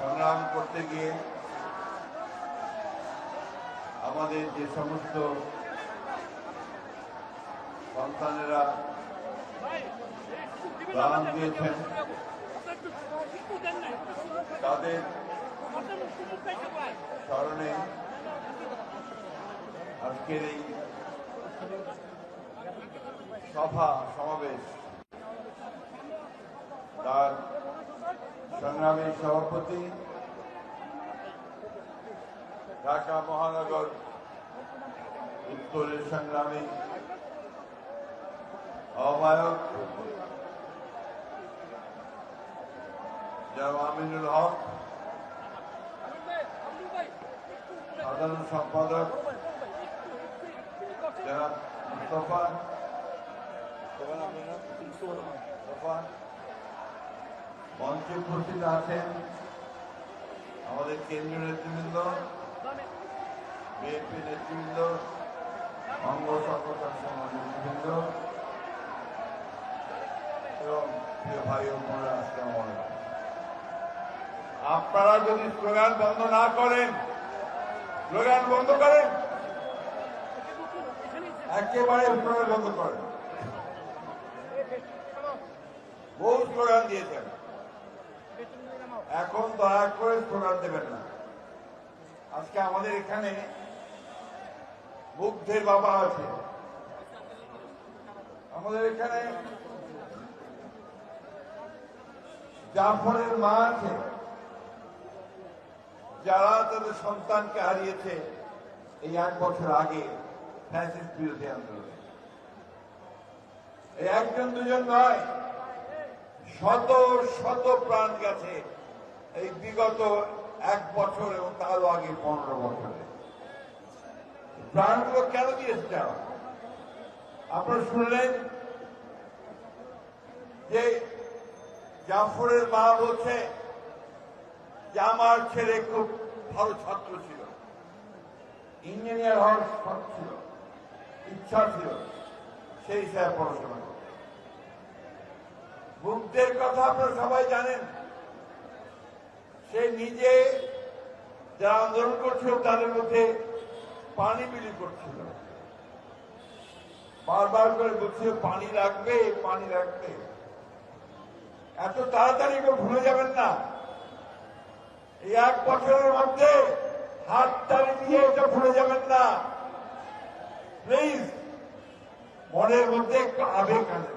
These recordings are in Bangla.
সংগ্রাম করতে গিয়ে আমাদের যে সমস্ত সন্তানেরা প্রাণ দিয়েছেন। তাদের স্মরণে আজকের এই সভা সমাবেশ তার সংগ্রামী সভাপতি ঢাকা মহানগর উত্তরের সংগ্রামী আহ্বায়ক জনাব আমিনুল হক সাধারণ সম্পাদক জনাব মুস্তফা? মুস্তফা মঞ্চে উপস্থিত আছেন আমাদের কেন্দ্রীয় নেতৃবৃন্দ, বিএনপি নেতৃবৃন্দ, অঙ্গ সংগঠন নেতৃবৃন্দ এবং প্রিয় ভাই ও বোনেরা, আসসালামু আলাইকুম। আপনারা যদি স্লোগান বন্ধ না করেন, স্লোগান বন্ধ করেন, একেবারে স্লোগান বন্ধ করেন। বহু স্লোগান দিয়েছেন। এখন দয়া করে স্লোগান দেবেন না। আজকে আমাদের এখানে বুদ্ধের বাবা আছে। আমাদের এখানে জাফরের মা আছে। যারা তাদের সন্তানকে হারিয়েছে এই এক বছর আগে ফ্যাসিস্ট বিরোধী আন্দোলনে। এই একজন দুজন নয়, শত শত প্রাণ গেছে এই বিগত এক বছর এবং তারও আগে পনেরো বছরে। প্রাণগুলো কেন দিয়েছে তারা? আপনারা শুনলেন যে জাফরের মা বলছে যে আমার ছেলে খুব ভালো ছাত্র ছিল। ইঞ্জিনিয়ার হওয়ার শখ ছিল, ইচ্ছা ছিল, সেই হিসাবে পড়াশোনা বুদ্ধের কথা আপনারা সবাই জানেন, সে নিজে যারা আন্দোলন করছিল তাদের মধ্যে পানি বিলি করছিল। বারবার করে বলছিল পানি রাখবে পানি রাখবে এত তাড়াতাড়ি ভুলে যাবেন না। এই এক বছরের মধ্যে হাত তালি দিয়ে এটা ভুলে যাবেন না। প্লিজ মনের মধ্যে একটু আবেগ আনেন,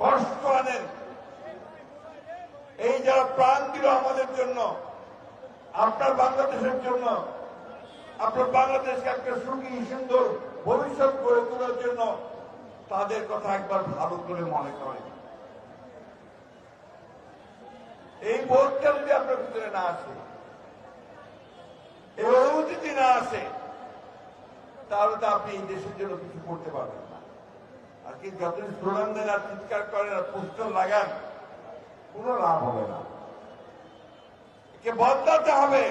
কষ্ট আনেন। এই যারা প্রাণ দিল আমাদের জন্য, আপনার বাংলাদেশের জন্য, আপনার বাংলাদেশকে একটা সুখী, সুন্দর ভবিষ্যৎ গড়ে তোলার জন্য তাদের কথা একবার ভালো করে মনে করেন। এই বোধটা যদি আপনার ভিতরে না আসে, এই অনুভূতি যদি না আসে, তাহলে তো আপনি এই দেশের জন্য কিছু করতে পারবেন না। আর কি যতদিন স্লোগান দেন আর চিৎকার করেন আর পোস্টার লাগান, কোনো লাভ হবে না। একে বদলাতে হবে।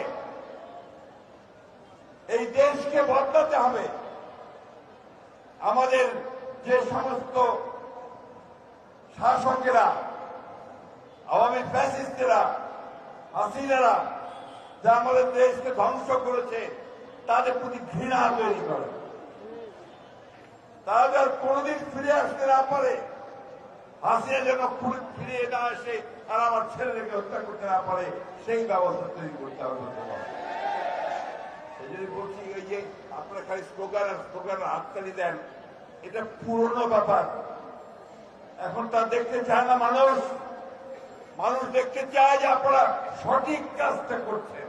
এই দেশকে বদলাতে হবে। আমাদের যে সমস্ত শাসকেরা আওয়ামী ফ্যাসিস্টেরা, হাসিনারা যা আমাদের দেশকে ধ্বংস করেছে, তাদের প্রতি ঘৃণা তৈরি করে। তারা যার কোনোদিন ফিরে আসতে না পারে, হাসিনা যেন ফিরে- না আসে আর আমার ছেলেকে হত্যা করতে না পারে, সেই ব্যবস্থা তৈরি করতে হবে সেই জন্য বলছি এই যে আপনারা খালি স্লোগান স্লোগান হাততালি দেন, এটা পুরনো ব্যাপার। এখন তা দেখতে চায় না মানুষ। মানুষ দেখতে চায় যে আপনারা সঠিক কাজটা করছেন।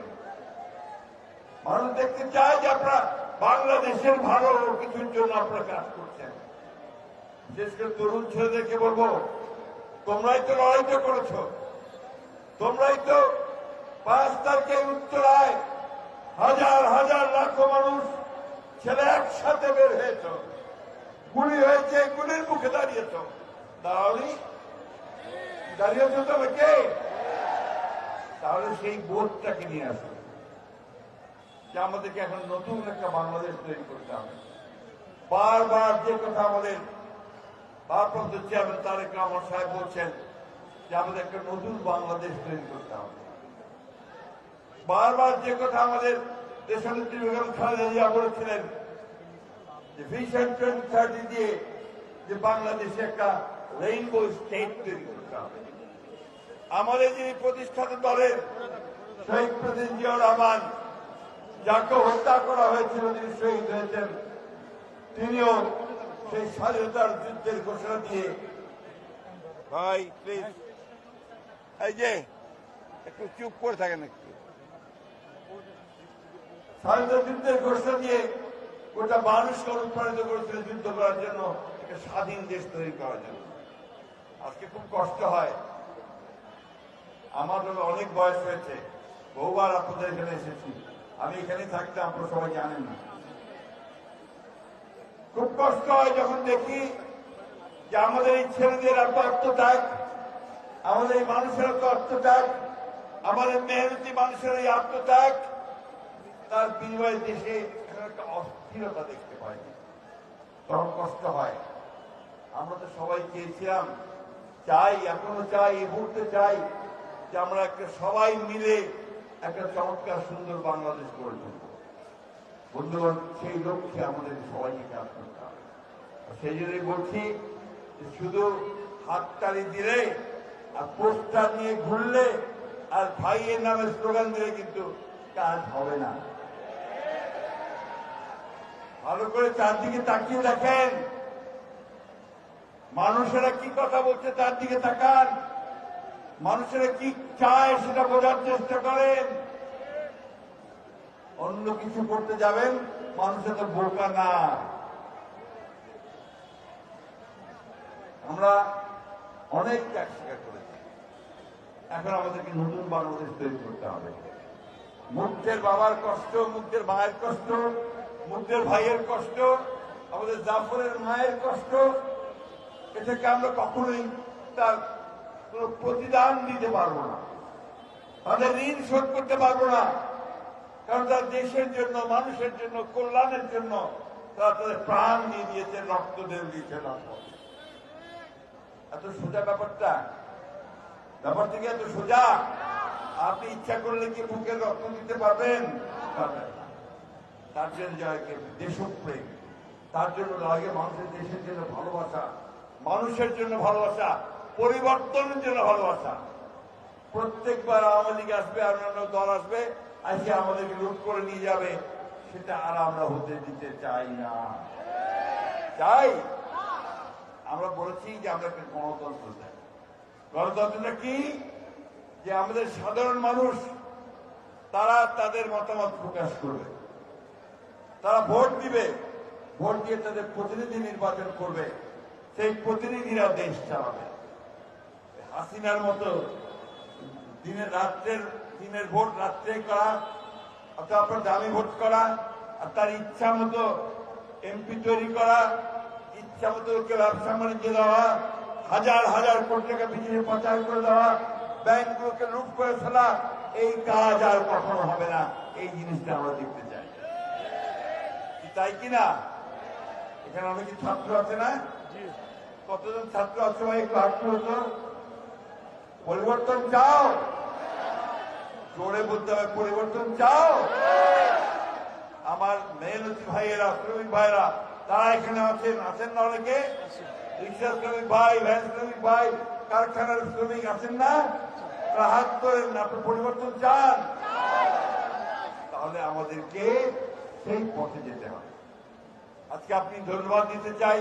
মানুষ দেখতে চায় যে আপনারা বাংলাদেশের ভালো কিছুর জন্য আপনারা কাজ করছেন। বিশেষ করে তরুণ ছেলেদেরকে বলব, তোমরাই তো লড়াইটা করেছ। তোমরাই তো পাঁচ তারিখে উত্তরায় হাজার হাজার লাখো মানুষ ছেলে একসাথে বের হয়েছ। গুলি হয়েছে, গুলির মুখে দাঁড়িয়েছ। দাঁড়িয়েছ তবে কে তাহলে সেই বোধটাকে নিয়ে আসবে যে আমাদেরকে এখন নতুন একটা বাংলাদেশ তৈরি করতে হবে। বারবার যে কথা আমাদের ভারপ্রাপ্ত চেয়ারম্যান তারেক রহমান সাহেব বলছেন যে আমাদের একটা নতুন বাংলাদেশ তৈরি করতে হবে। বারবার যে কথা আমাদের দেশনেত্রী বেগম খালেদা জিয়া বলেছিলেন যে ভিশন টোয়েন্টি থার্টি দিয়ে যে বাংলাদেশে একটা রেইনবো স্টেট তৈরি করতে হবে। আমাদের যিনি প্রতিষ্ঠাতা দলের শহীদ প্রেসিডেন্ট জিয়াউর রহমান, যাকে হত্যা করা হয়েছিল যিনি শহীদ হয়েছেন, তিনিও সেই স্বাধীনতার যুদ্ধের ঘোষণা দিয়ে ভাই প্লিজ এই যে, একটু চুপ করে থাকেন একটু। স্বাধীনতা যুদ্ধের ঘোষণা দিয়ে গোটা মানুষকে অনুপ্রাণিত করেছিল যুদ্ধ করার জন্য, একটা স্বাধীন দেশ তৈরি করার জন্য। আজকে খুব কষ্ট হয়। আমার অনেক বয়স হয়েছে। বহুবার আপনাদের এখানে এসেছি। আমি এখানে থাকতে আপনারা সবাই জানেন না। খুব কষ্ট হয় যখন দেখি যে আমাদের এই ছেলেদের এত আত্মত্যাগ, আমাদের এই মানুষের এত আত্মত্যাগ, আমাদের মেহনতি মানুষের এই আত্মত্যাগ, তার বিনিময়ে দেশে একটা অস্থিরতা দেখতে পাই। তখন কষ্ট হয়। আমরা তো সবাই চেয়েছিলাম চাই, এখনও চাই, এই মুহূর্তে চাই যে আমরা একটা সবাই মিলে একটা চমৎকার, সুন্দর বাংলাদেশ গড়ে তুলব। বন্ধুগণ, সেই লক্ষ্যে আমাদের সবাইকে কাজ করতে হবে। সেই জন্যই বলছি শুধু হাততালি দিলে আর পোস্টার নিয়ে ঘুরলে আর ভাইয়ের নামে স্লোগান দিলে কিন্তু কাজ হবে না। ভালো করে চারদিকে তাকিয়ে দেখেন। মানুষেরা কি কথা বলছে তার দিকে তাকান। মানুষেরা কি চায় সেটা বোঝার চেষ্টা করেন। অন্য কিছু করতে যাবেন, মানুষের তো বোকা না। আমরা অনেক ত্যাগ স্বীকার করেছি। এখন আমাদেরকে নতুন বাংলাদেশ তৈরি করতে হবে। মুক্তের বাবার কষ্ট মুক্তের মায়ের কষ্ট মুক্তের ভাইয়ের কষ্ট, আমাদের জাফরের মায়ের কষ্ট এটাকে আমরা কখনোই তার প্রতিদান দিতে পারব না। তাদের ঋণ শোধ করতে পারব না। কারণ তার দেশের জন্য, মানুষের জন্য, কল্যাণের জন্য তারা তাদের প্রাণ দিয়ে দিয়েছে, রক্ত দিয়ে দিয়েছে এত সোজা ব্যাপারটা? ব্যাপার থেকে এত সোজা? আপনি ইচ্ছা করলে কি বুকের রক্ত দিতে পারবেন। তার জন্য দেশপ্রেম, তার জন্য লাগে মানুষের দেশের জন্য ভালোবাসা। মানুষের জন্য ভালোবাসা, পরিবর্তনের জন্য ভালোবাসা। প্রত্যেকবার আওয়ামী লীগ আসবে অন্যান্য দল আসবে আসে আমাদেরকে লুট করে নিয়ে যাবে, সেটা আর আমরা হতে দিতে চাই না। চাই আমরা বলেছি যে আমরা একটা গণতন্ত্র চাই। গণতন্ত্রটা কি? যে আমাদের সাধারণ মানুষ, তারা তাদের মতামত প্রকাশ করবে। তারা ভোট দিবে, ভোট দিয়ে তাদের প্রতিনিধি নির্বাচন করবে। সেই প্রতিনিধিরা দেশ চালাবে। হাসিনার মতো দিনের রাত্রের, দিনের ভোট রাত্রে করা, অথবা আপনার দামি ভোট করা, আর তার ইচ্ছা মতো এমপি তৈরি করা, ইচ্ছা মতো ওকে ব্যবসা বাণিজ্য দেওয়া, হাজার হাজার কোটি টাকা বিজেপি পাচার করে দেওয়া, ব্যাংকগুলোকে লুট করে ফেলা, এই কাজ আর কখনো হবে না। এই জিনিসটা আমরা দেখতে চাই। তাই কিনা এখানে অনেক ছাত্র আছে না? কতজন ছাত্র আছে একটু হাঁটতে হতো পরিবর্তন চাও? জোরে বলতে হবে, পরিবর্তন চাও? আমার মেহনতি ভাইয়েরা, শ্রমিক ভাইয়েরা, তারা এখানে আছেন আছেন না অনেকে? রিক্সা শ্রমিক ভাই ভ্যান শ্রমিক ভাই, কারখানার শ্রমিক আছেন না? তারা হাত করেন আপনি পরিবর্তন চান। তাহলে আমাদেরকে সেই পথে যেতে হবে। আজকে আপনি ধন্যবাদ দিতে চাই।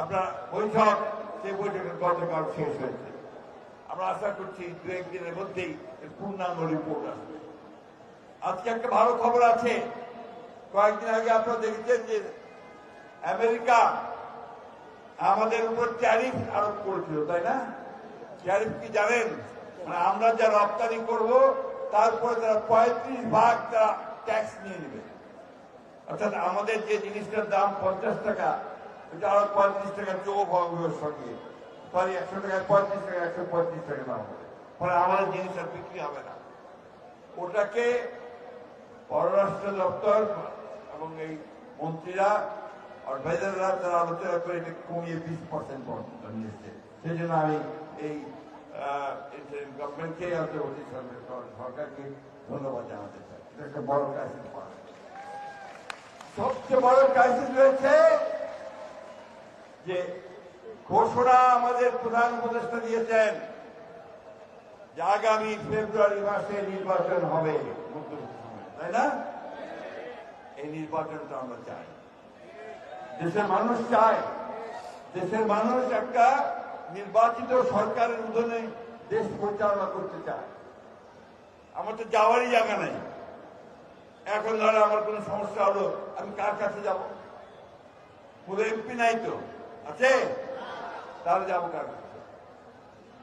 আপনার বৈঠক, সেই বৈঠকের গতকাল শেষ হয়েছে। আমরা আশা করছি দু একদিনের মধ্যেই পূর্ণাঙ্গ রিপোর্ট আসবে। আজকে একটা ভালো খবর আছে। কয়েকদিন আগে আপনারা দেখেছেন যে আমেরিকা আমাদের উপর ট্যারিফ আরোপ করেছিল, তাই না? ট্যারিফ কি জানেন? মানে আমরা যা রপ্তানি করব, তারপরে তারা পঁয়ত্রিশ ভাগ তারা ট্যাক্স নিয়ে নেবে। অর্থাৎ আমাদের যে জিনিসটার দাম পঞ্চাশ টাকা এটা আরও পঁয়ত্রিশ টাকা যোগ হবে সঙ্গে সরি একশো টাকায় পঁয়ত্রিশ টাকা একশো পঁয়ত্রিশ টাকা দাম হবে ফলে আমাদের জিনিস আর বিক্রি হবে না ওটাকে পররাষ্ট্র দপ্তর এবং এই মন্ত্রীরা অ্যাডভাইজাররা তারা আলোচনা করে এটা কমিয়ে বিশ পার্সেন্ট পর্যন্ত নিয়েছে সেই জন্য আমি এই গভর্নমেন্টকে অন্তর্বর্তী সরকার- সরকারকে ধন্যবাদ জানাতে চাই এটা একটা বড় ক্রাইসিস সবচেয়ে বড় ক্রাইসিস রয়েছে যে ঘোষণা আমাদের প্রধান উপদেষ্টা দিয়েছেন যে আগামী ফেব্রুয়ারি মাসে নির্বাচন হবে তাই না? এই নির্বাচনটা আমরা চাই। দেশের মানুষ চায়। দেশের মানুষ একটা নির্বাচিত সরকারের উদনে দেশ পরিচালনা করতে চায়। আমার তো যাওয়ারই জায়গা নাই। এখন ধরো আমার কোনো সমস্যা হলো, আমি কার কাছে যাব? পুরো এমপি নাই তো। আছে? তাহলে যাব কার কাছে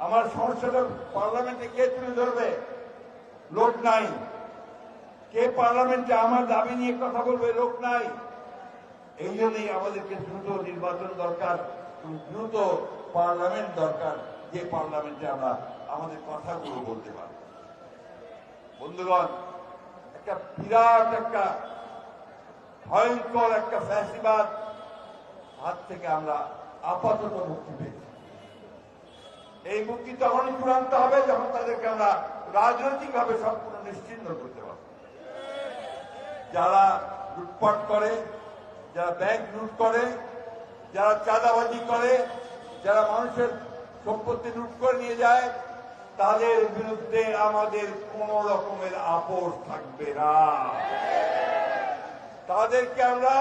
আমার সমস্যাটা পার্লামেন্টে কে তুলে ধরবে? লোক নাই। কে পার্লামেন্টে আমার দাবি নিয়ে কথা বলবে? লোক নাই। এই জন্যই আমাদেরকে দ্রুত নির্বাচন দরকার দ্রুত পার্লামেন্ট দরকার, যে পার্লামেন্টে আমরা আমাদের কথাগুলো বলতে পারব। বন্ধুগণ, একটা বিরাট একটা ভয়ঙ্কর একটা ফ্যাসিবাদ হাত থেকে আমরা আপাতত মুক্তি পেয়েছি। এই মুক্তি তখনই চূড়ান্ত হবে যখন তাদেরকে আমরা রাজনৈতিকভাবে সম্পূর্ণ নিশ্চিন্ন করতে পারব। যারা লুটপাট করে, যারা ব্যাংক লুট করে, যারা চাঁদাবাজি করে, যারা মানুষের সম্পত্তি লুট করে নিয়ে যায়, তাদের বিরুদ্ধে আমাদের কোন রকমের আপোষ থাকবে না। তাদেরকে আমরা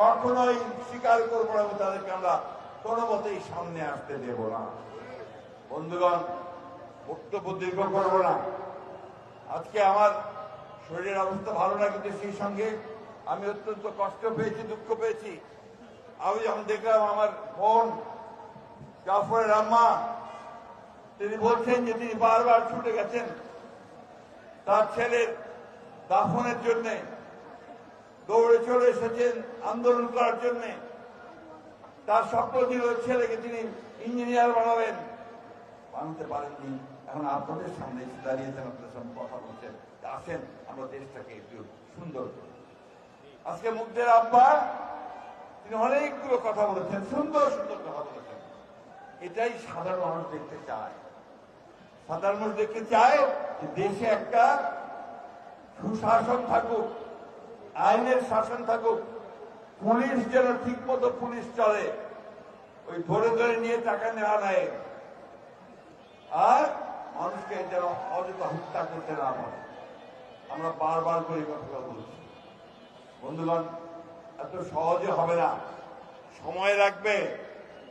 কখনোই স্বীকার করব না তাদেরকে আমরা কোনো মতেই সামনে আসতে দেব না। বন্ধুগণ, বক্তব্য দীর্ঘ করব না। আজকে আমার শরীরের অবস্থা ভালো না, কিন্তু সেই সঙ্গে আমি অত্যন্ত কষ্ট পেয়েছি, দুঃখ পেয়েছি। আমি যখন দেখলাম আমার বোন জাফরের আম্মা, তিনি বলছেন যে তিনি বারবার ছুটে গেছেন তার ছেলের দাফনের জন্য। দৌড়ে চলে এসেছেন আন্দোলন করার জন্য। তার স্বপ্ন ছিল ছেলেকে তিনি ইঞ্জিনিয়ার বানাবেন। বানাতে পারেননি। এখন আপনাদের সামনে এসে দাঁড়িয়েছেন আপনাদের সামনে কথা বলছেন। আসেন, আমরা দেশটাকে একটু সুন্দর করি। আজকে মুগ্ধের আব্বা, তিনি অনেকগুলো কথা বলেছেন, সুন্দর সুন্দর কথা বলেছেন। এটাই সাধারণ মানুষ দেখতে চায়। সাধারণ মানুষ দেখতে চায় যে দেশে একটা সুশাসন থাকুক। আইনের শাসন থাকুক, পুলিশ যেন ঠিক মতো পুলিশ চলে, ওই ধরে ধরে নিয়ে টাকা নেওয়া নেয় আর মানুষকে যেন অযথা হত্যা করতে না পারে। আমরা বারবার করে কথাটা বলছি। বন্ধুগণ, এত সহজে হবে না। সময় লাগবে,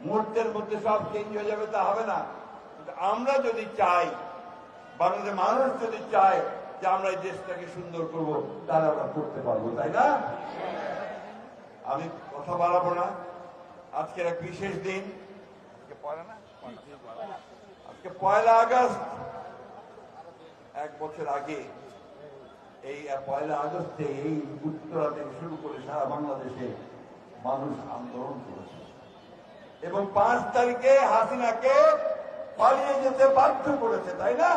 মুহূর্তের মধ্যে সব চেঞ্জ হয়ে যাবে, তা হবে না। আমরা যদি চাই, বাংলাদেশের মানুষ যদি চায় যে আমরা এই দেশটাকে সুন্দর করব, তাহলে আমরা করতে পারব, তাই না? আমি কথা বাড়াবো না। আজকের এক বিশেষ দিন। আজকে পয়লা আগস্ট। এক বছর আগে এই পয়লা আগস্টে এই উত্তরা থেকে শুরু করে সারা বাংলাদেশে মানুষ আন্দোলন করেছে। এবং পাঁচ তারিখে হাসিনাকে পালিয়ে যেতে বাধ্য করেছে, তাই না?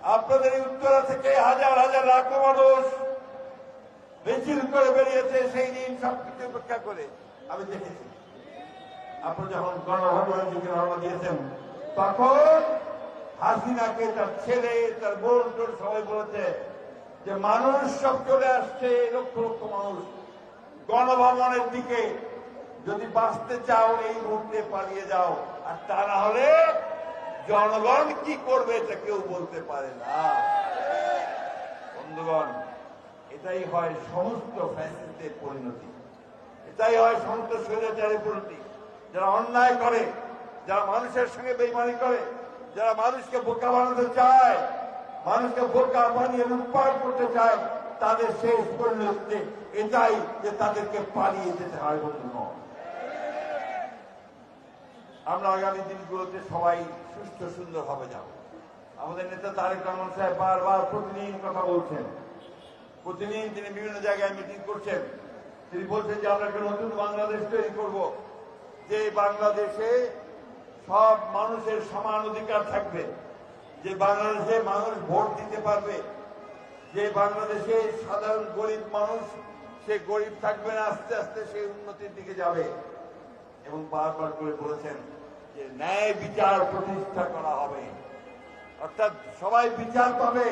আপনাদের উত্তরা থেকে হাজার হাজার লাখো মানুষ মিছিল করে বেরিয়েছে সেই দিন সবকিছু উপেক্ষা করে। আমি দেখেছি। আপনি যখন গণভবনের দিকে রওনা দিয়েছেন, তখন হাসিনাকে তার ছেলে, তার বোন টোন সবাই বলেছে যে মানুষ সব চলে আসছে, লক্ষ লক্ষ মানুষ। গণভবনের দিকে যদি বাঁচতে চাও, এই মুহূর্তে পালিয়ে যাও। আর তা না হলে জনগণ কি করবে এটা কেউ বলতে পারে না। বন্ধুগণ, এটাই হয় সমস্ত ফ্যাসিস্টের পরিণতি। এটাই হয় সমস্ত স্বৈরাচারের পরিণতি। যারা অন্যায় করে, যারা মানুষের সঙ্গে বেইমানি করে, যারা মানুষকে বোকা বানাতে চায়, মানুষকে বোকা বানিয়ে লুটপাট করতে চায়, তাদের শেষ পরিণতি এটাই যে তাদেরকে পালিয়ে যেতে হয় বন্ধু আমরা আগামী দিনগুলোতে সবাই সুস্থ, সুন্দরভাবে যাব। আমাদের নেতা তারেক রহমান সাহেব বারবার প্রতিদিন কথা বলছেন। প্রতিদিন তিনি বিভিন্ন জায়গায় মিটিং করছেন। তিনি বলছেন যে, আমরা একটা নতুন বাংলাদেশ তৈরি করব। যে বাংলাদেশে সব মানুষের সমান অধিকার থাকবে। যে বাংলাদেশে মানুষ ভোট দিতে পারবে। যে বাংলাদেশে সাধারণ গরিব মানুষ, সে গরিব থাকবে না, আস্তে আস্তে সে উন্নতির দিকে যাবে। এবং বারবার করে বলেছেন যে ন্যায় বিচার প্রতিষ্ঠা করা হবে। অর্থাৎ সবাই বিচার পাবে।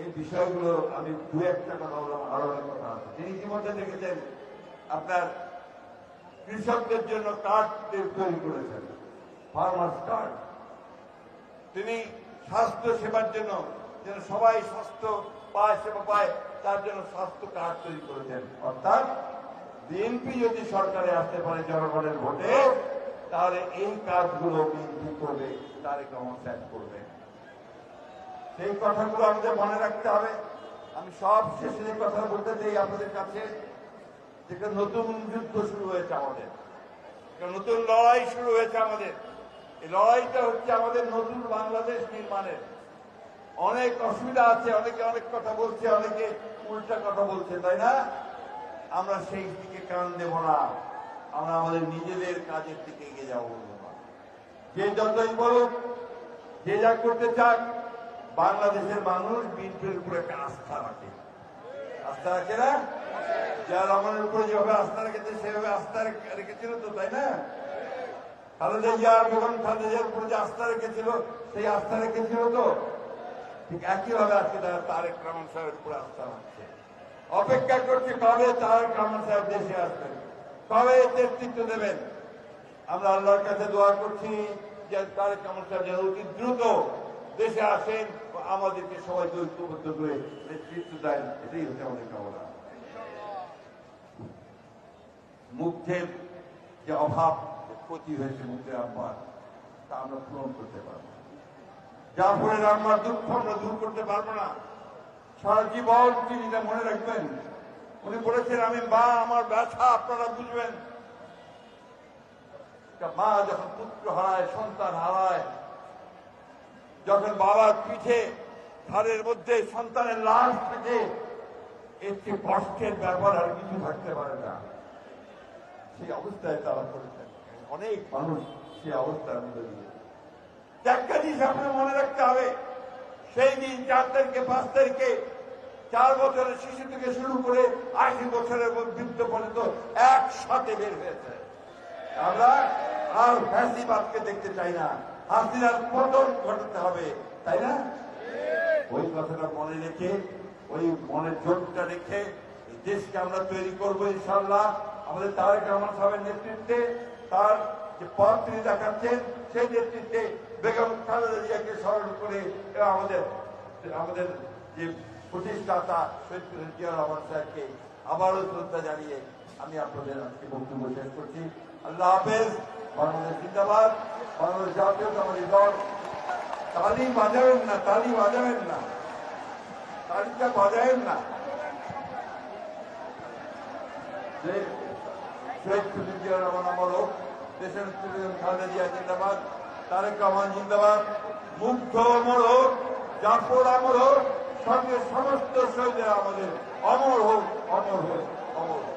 এই বিষয়গুলো আমি দু একটা কথা বললাম আরও অনেক কথা আছে। তিনি ইতিমধ্যে দেখেছেন, আপনার কৃষকদের জন্য কার্ড তৈরি করেছেন ফার্মার্স কার্ড। তিনি স্বাস্থ্য সেবার জন্য যেন সবাই স্বাস্থ্য পায়, সেবা পায়, তার জন্য স্বাস্থ্য কার্ড তৈরি করেছেন। অর্থাৎ বিএনপি যদি সরকারে আসতে পারে জনগণের ভোটে তাহলে এই কাজগুলো বিএনপি করবে তারেক রহমান সাহেব করবে। সেই কথাগুলো আমাদের মনে রাখতে হবে। আমি সব শেষে যে কথা বলতে চাই আপনাদের কাছে যেটা নতুন যুদ্ধ শুরু হয়েছে আমাদের। নতুন লড়াই শুরু হয়েছে আমাদের। এই লড়াইটা হচ্ছে আমাদের নতুন বাংলাদেশ নির্মাণের। অনেক অসুবিধা আছে, অনেকে অনেক কথা বলছে, অনেকে উল্টা কথা বলছে, তাই না? আমরা সেই দিকে কান দেব না। আমরা আমাদের নিজেদের কাজের দিকে এগিয়ে যাব যে যতই বলুক, যে যা করতে চাক, বাংলাদেশের মানুষ বিএনপির উপরে একটা আস্থা রাখে। আস্থা রাখে না? যা রমনের উপরে যেভাবে আস্থা রেখেছে, সেভাবে আস্থা রেখেছিল তো, তাই না? খালেদা জিয়ার বেগম খালেদা জিয়ার উপরে যে আস্থা রেখেছিল, সেই আস্থা রেখেছিল তো? ঠিক একইভাবে আজকে তারা তারেক রহমান সাহেবের উপরে আস্থা রাখছে। অপেক্ষা করছে কবে তারেক রহমান সাহেব দেশে আসবেন। কবে নেতৃত্ব দেবেন। আমরা আল্লাহর কাছে দোয়া করছি যে তারেক রহমান সাহেব যেন অতি দ্রুত দেশে আসেন আমাদেরকে সবাইকে ঐক্যবদ্ধ করে নেতৃত্ব দেন। এটাই হচ্ছে আমাদের কামনা। মুগ্ধের যে অভাব ক্ষতি হয়েছে মুগ্ধের আব্বার তা আমরা পূরণ করতে পারব। জাফরের আম্মার দুঃখ আমরা দূর করতে পারব না। সারা জীবন তিনি মনে রাখবেন উনি বলেছেন, আমি মা, আমার ব্যথা, আপনারা বুঝবেন। একটা মা যখন পুত্র হারায়, সন্তান হারায়, যখন বাবার পিঠে ঘরের মধ্যে সন্তানের লাশ এর চেয়ে কষ্টের ব্যাপার আর কিছু থাকতে পারে না। সেই অবস্থায় তারা করেছেন। অনেক মানুষ সেই অবস্থার মধ্যে দিয়ে একটা জিনিস আপনার মনে রাখতে হবে, সেই দিন চার তারিখে, পাঁচ তারিখে চার বছরের শিশু থেকে শুরু করে আশি বছরের বৃদ্ধ পর্যন্ত একসাথে বের হয়েছে। আমরা আর ফ্যাসিবাদকে দেখতে চাই না। হাসিনার পতন ঘটাতে হবে, তাই না? ওই কথাটা মনে রেখে, ওই মনের জোরটা রেখে দেশকে আমরা তৈরি করব ইনশাল্লাহ আমাদের তারেক রহমান সাহেবের নেতৃত্বে তার যে পথ তিনি দেখাচ্ছেন, সেই নেতৃত্বে বেগম খালেদা জিয়াকে স্মরণ করে আমাদের আমাদের যে প্রতিষ্ঠাতা শহীদ জিয়া রহমান সাহেবকে আবারও শ্রদ্ধা জানিয়ে আমি আপনাদের আজকে বক্তব্য শেষ করছি। আল্লাহ হাফেজ, বাংলাদেশ জিন্দাবাদ, বাংলাদেশ জাতীয় জাতীয়তাবাদী দল। তালি বাজাবেন না, তালি বাজাবেন না। তালিটা বাজাবেন না। শহীদ জিয়া রহমান আমার হোক, দেশের খালেদা জিয়া জিন্দাবাদ, তারেক রহমান জিন্দাবাদ, মুগ্ধ অমর হোক, জাফর অমর হোক সঙ্গে সমস্ত শৈলী আমাদের অমর হোক অমর হোক অমর হোক।